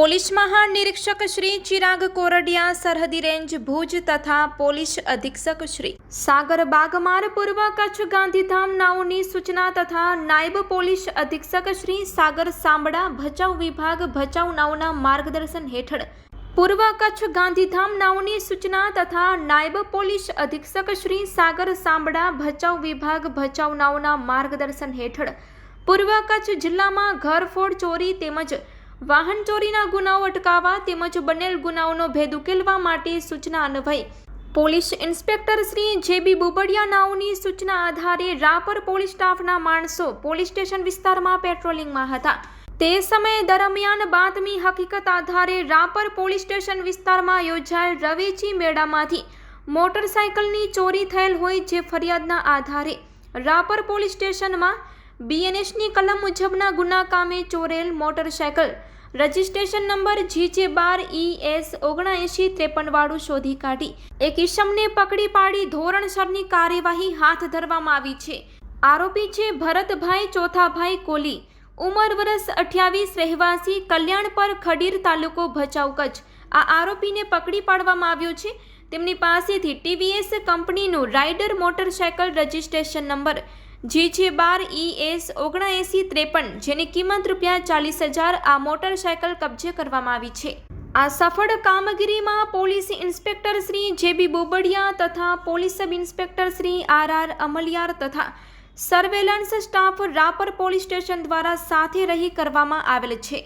Police મહાનિરીક્ષક શ્રી ચિરાગ કોરડિયા, સરહદી range Bhuj તથા પોલીસ અધિક્ષક શ્રી સાગર બાગમાર પૂર્વ કચ્છ ગાંધીધામ નાઓની સૂચના તથા નાયબ પોલીસ અધિક્ષક શ્રી સાગર સાંબડા ભચાઉ વિભાગ ભચાઉ નાઓના માર્ગદર્શન હેઠળ પૂર્વ કચ્છ ગાંધીધામ નાઓની સૂચના તથા નાયબ પોલીસ અધિક્ષક શ્રી સાગર સાંબડા ભચાઉ વિભાગ ભચાઉ નાઓના માર્ગદર્શન હેઠળ પૂર્વ કચ્છ જિલ્લામાં ઘરફોડ ચોરી તેમજ વાહન ચોરીના ગુનાઓ અટકાવવા તેમજ બનેલ ગુનાઓનો ભેદ ઉકેલવા માટે સૂચના અન્વયે. પોલીસ ઇન્સ્પેક્ટર શ્રી જે બી બોબડિયા નાઓની સૂચના આધારે રાપર પોલીસ સ્ટાફના માણસો પોલીસ સ્ટેશન વિસ્તારમાં પેટ્રોલિંગમાં હતા. તે સમયે દરમિયાન બાતમી હકીકત આધારે રાપર પોલીસ સ્ટેશન વિસ્તારમાં યોજાયેલ રવેચી મેળામાંથી મોટરસાયકલની ચોરી થયેલ હોય જે ફરિયાદના આધારે રાપર પોલીસ સ્ટેશનમાં બીએનએસની કલમ મુજબના ગુના કામે ચોરેલ મોટરસાયકલ. રજિસ્ટ્રેશન નંબર જીજે બાર ઈ એસ ઓગણએંશી ત્રેપનવાળું શોધી કાઢી. એક ઈસમને પકડી પાડી ધોરણસરની કાર્યવાહી હાથ ધરવામાં આવી છે. આરોપી છે ભરતભાઈ ચોથાભાઈ કોલી. ઉંમર વર્ષ અઠ્યાવીસ, રહેવાસી, કલ્યાણપર ખડીર તાલુકો ભચાઉ કચ્છ. આ આરોપીને પકડી પાડવામાં આવ્યો છે. તેમની પાસેથી ટીવીએસ કંપનીનું rider motorcycle registration number G J બાર ઈ એસ ઓગણએંસી ત્રેપન, જેની કિંમત રૂપિયા ચાલીસ હજાર આ મોટરસાયકલ કબજે કરવામાં આવી છે. આ સફળ કામગીરીમાં પોલીસ ઇન્સ્પેક્ટર શ્રી જે બી બોબડિયા તથા police sub inspector Shri R R Amaliyar તથા surveillance staff Rapar police station દ્વારા સાથે રહી કરવામાં આવેલ છે.